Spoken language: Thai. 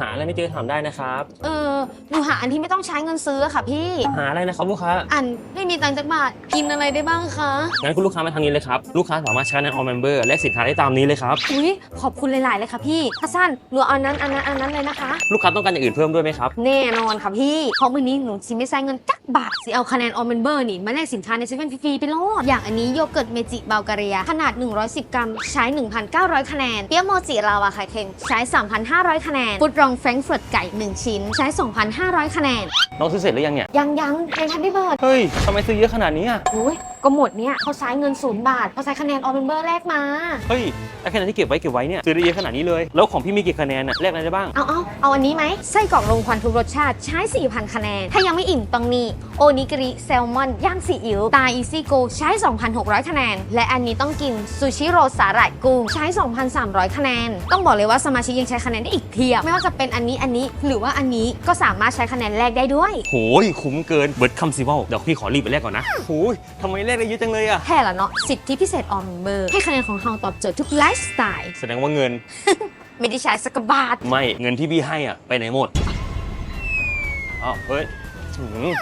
หาอะไรไม่เจอถามได้นะครับ เออหนูหาอันที่ไม่ต้องใช้เงินซื้ออะค่ะพี่ หาอะไรนะครับลูกค้าอันไม่มีตังค์จักบาทกินอะไรได้บ้างคะงั้นคุณลูกค้ามาทางนี้เลยครับ ลูกค้าสามารถใช้ในออมเมมเบอร์และสินค้าได้ตามนี้เลยครับ อุ้ยขอบคุณหลาย ๆ เลยค่ะพี่ถ้าสั้นหนูเอาอันนั้นอันนั้นอันนั้นเลยนะคะ ลูกค้าต้องการอย่างอื่นเพิ่มด้วยไหมครับ แน่นอนค่ะพี่เพราะมื้อนี้หนูสิไม่ใช้เงินจักบาทสิเอาคะแนนออมเมมเบอร์นี่มาแลกสินค้าในเซเว่นฟรีๆไปโลดอย่างอันนี้โยเกิร์ตเมจิเบลการีย ขนาด 110 กรัม ใช้ 1,900 คะแนนเปี๊ยะโมจิลาวาไข่เค็มใช้ 3,500 คะแนนฟุตรองแฟรงก์เฟิร์ตไก่ 1 ชิ้น ใช้ 2,500 คะแนน น้องซื้อเสร็จหรือยังเนี่ย ยังยังยังทันได้เบิดเฮ้ยทำไมซื้อเยอะขนาดนี้อะ อุ้ย ก็หมดเนี่ยเขาใช้เงินศูนย์บาทเขาใช้คะแนนออมเมมเบอร์แรกมา เฮ้ยไอ้คะแนนที่เก็บไว้เก็บไว้เนี่ยซื้อได้เยอะขนาดนี้เลย แล้วของพี่มีกี่คะแนนอะแลกอะไรได้บ้าง เอาเอาเอาอันนี้ไหมไส้กรอกลงควันทุกรสชาติใช้ 4,000 คะแนน ถ้ายังไม่อิ่มต้องนี่โอนิกริแซลมอนย่างซีอิ๊วตาอีซี่โกใช้ 2,600 คะแนน และอันนี้ต้องกินซูชิโรสาหร่ายกุ้งใช้ 2,300 คะแนน ต้องบอกเลยว่าสมาชิกยังใช้คะแนนได้อีกเพียบไม่ว่าจะเป็นอันนี้อันนี้หรือว่าอันนี้ก็สามารถใช้คะแนนแรกได้ด้วยโหยคุ้มเกินเบิร์ดคัมซิเวลเดี๋ยวพี่ขอรีบไปแลกก่อนนะโหยทำไมแลกได้เยอะจังเลยอะแค่ละเนาะสิทธิพิเศษออมเบอร์ให้คะแนนของเราตอบโจทย์ทุกไลฟ์สไตล์แสดงว่าเงิน ไม่ได้ใช้สักบาท ไม่เงินที่พี่ให้อะไปไหนหมดอ้าวเฮ้ยหืม